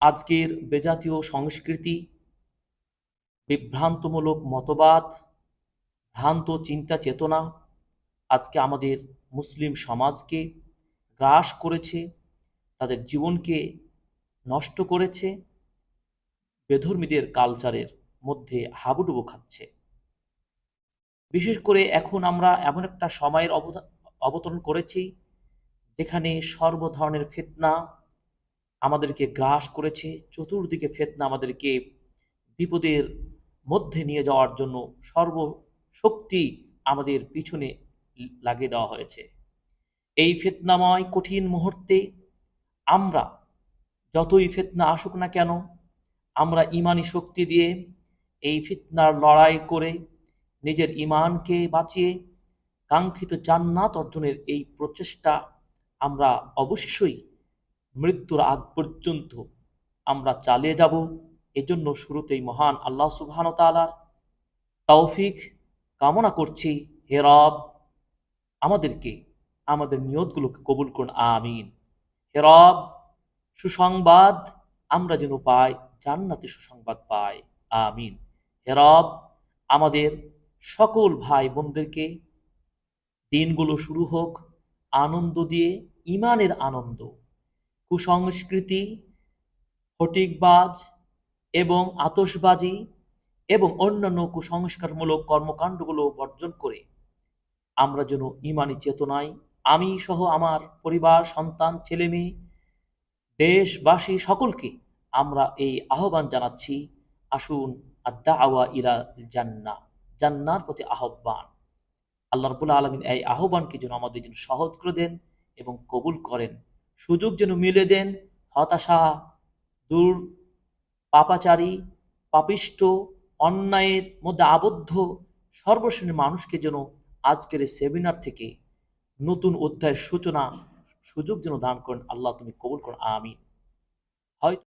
আজকের বেজাতীয় সংস্কৃতি, বিভ্রান্তমূলক মতবাদ, ভ্রান্ত চিন্তা চেতনা আজকে আমাদের মুসলিম সমাজকে গ্রাস করেছে, তাদের জীবনকে নষ্ট করেছে, বেধর্মীদের কালচারের মধ্যে হাবুডুবু খাচ্ছে। বিশেষ করে এখন আমরা এমন একটা সময়ের অবতা- অবতরণ করেছি, যেখানে সর্ব ধরনের ফিতনা আমাদেরকে গ্রাস করেছে, চতুর্দিকে ফেতনা আমাদেরকে বিপদের মধ্যে নিয়ে যাওয়ার জন্য সর্বশক্তি আমাদের পিছনে লাগিয়ে দেওয়া হয়েছে। এই ফেতনাময় কঠিন মুহূর্তে আমরা যতই ফেতনা আসুক না কেন, আমরা ইমানি শক্তি দিয়ে এই ফিতনার লড়াই করে নিজের ইমানকে বাঁচিয়ে কাঙ্ক্ষিত জান্নাত অর্জনের এই প্রচেষ্টা আমরা অবশ্যই মৃত্যুর আগ পর্যন্ত আমরা চালিয়ে যাব। এজন্য শুরুতেই মহান আল্লাহ সুবহান তালার তৌফিক কামনা করছি। হে রব, আমাদেরকে, আমাদের নিয়তগুলোকে কবুল করুন, আমিন। হে রব, সুসংবাদ আমরা যেন পাই, জান্নাতে সুসংবাদ পাই, আমিন। হে রব, আমাদের সকল ভাই বোনদেরকে দিনগুলো শুরু হোক, আনন্দ দিয়ে ইমানের আনন্দ। কুসংস্কৃতি, ফটিকবাজ এবং আতশবাজি এবং অন্যান্য কুসংস্কারমূলক কর্মকাণ্ডগুলো বর্জন করে আমরা যেন ইমানি চেতনায়, আমি সহ আমার পরিবার, সন্তান ছেলে মেয়ে দেশবাসী সকলকে আমরা এই আহ্বান জানাচ্ছি। আসুন আদা আওয়া ইরা জান্না, জান্নার প্রতি আহ্বান। আল্লাহ রবুল্লা আলমিন এই আহ্বানকে যেন আমাদের জন্য সহজ করে দেন এবং কবুল করেন। সুযোগ যেন মিলে দেন হতাশা, দূর, পাপাচারী, পাপিষ্ট, অন্যায়ের মধ্যে আবদ্ধ সর্বশ্রেণীর মানুষকে যেন আজকের এই সেমিনার থেকে নতুন অধ্যায়ের সূচনা, সুযোগ যেন দান করেন। আল্লাহ তুমি কবুল করো আমি হয়তো